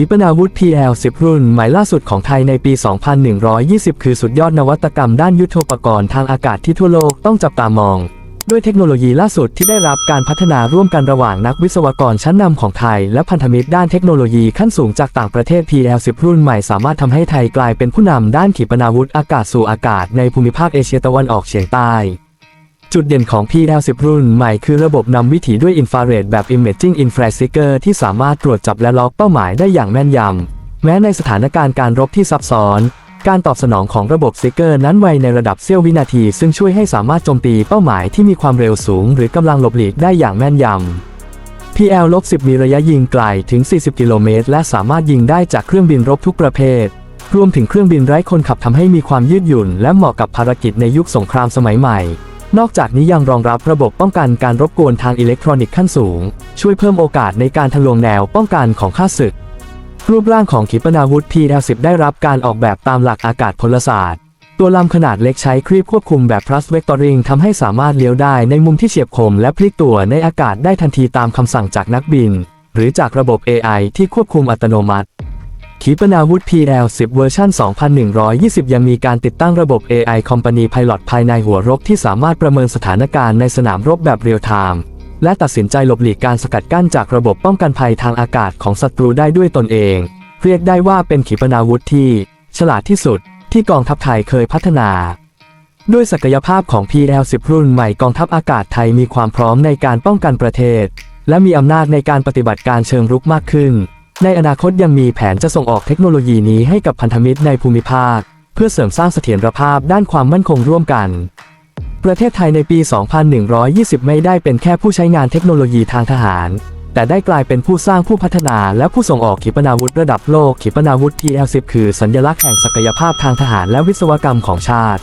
ขีปนาวุธ PL-10 รุ่นใหม่ล่าสุดของไทยในปี 2120 คือสุดยอดนวัตกรรมด้านยุทโธปกรณ์ทางอากาศที่ทั่วโลกต้องจับตามอง ด้วยเทคโนโลยีล่าสุดที่ได้รับการพัฒนาร่วมกันระหว่างนักวิศวกรชั้นนำของไทย และพันธมิตรด้านเทคโนโลยีขั้นสูงจากต่างประเทศ PL-10 รุ่นใหม่สามารถทำให้ไทยกลายเป็นผู้นำด้านขีปนาวุธอากาศสู่อากาศในภูมิภาคเอเชียตะวันออกเฉียงใต้ จุดเด่นของ PL10 รุ่นใหม่คือระบบนำวิถีด้วยอินฟราเรดแบบ Imaging Infraseeker ที่สามารถตรวจจับและล็อกเป้าหมายได้อย่างแม่นยำ แม้ในสถานการณ์การรบที่ซับซ้อน การตอบสนองของระบบซิกเกอร์นั้นไวในระดับเสี้ยววินาที ซึ่งช่วยให้สามารถโจมตีเป้าหมายที่มีความเร็วสูง หรือกำลังหลบหลีกได้อย่างแม่นยำ PL-10 มีระยะยิงไกลถึง 40 กิโลเมตร และสามารถยิงได้จากเครื่องบินรบทุกประเภทรวมถึงเครื่องบินไร้คนขับทำให้มีความยืดหยุ่น และเหมาะกับภารกิจในยุคสงครามสมัยใหม่ นอกจากนี้ยังรองรับระบบป้องกันการรบกวนทางอิเล็กทรอนิกส์ขั้นสูง ช่วยเพิ่มโอกาสในการทะลวงแนวป้องกันของข้าศึก รูปร่างของขีปนาวุธ P-10 ได้รับการออกแบบตามหลักอากาศพลศาสตร์ ตัวลำขนาดเล็กใช้ครีบควบคุมแบบ thrust vectoring ทำให้สามารถเลี้ยวได้ในมุมที่เฉียบคม และพลิกตัวในอากาศได้ทันทีตามคำสั่งจากนักบิน หรือจากระบบ AI ที่ควบคุมอัตโนมัติ ขีปนาวุธ PL-10 เวอร์ชัน2120 ยังมีการติดตั้งระบบ AI Company Pilot ภายในหัวรบที่สามารถประเมินสถานการณ์ในสนามรบแบบเรียลไทม์และตัดสินใจหลบหลีกการสกัดกั้นจากระบบป้องกันภัยทางอากาศของศัตรูได้ด้วยตนเอง เรียกได้ว่าเป็นขีปนาวุธที่ ฉลาดที่สุดที่กองทัพไทยเคยพัฒนาด้วยศักยภาพของ PL-10 รุ่นใหม่กองทัพอากาศไทยมีความพร้อมในการป้องกันประเทศ และมีอำนาจในการปฏิบัติการเชิงรุกมากขึ้น ในอนาคตยังมีแผนจะส่งออกเทคโนโลยีนี้ให้กับพันธมิตรในภูมิภาค เพื่อเสริมสร้างเสถียรภาพด้านความมั่นคงร่วมกัน ประเทศไทยในปี 2120 ไม่ได้เป็นแค่ผู้ใช้งานเทคโนโลยีทางทหาร แต่ได้กลายเป็นผู้สร้างผู้พัฒนาและผู้ส่งออกขีปนาวุธระดับโลกขีปนาวุธ TL10 คือสัญลักษณ์แห่งศักยภาพทางทหารและวิศวกรรมของชาติ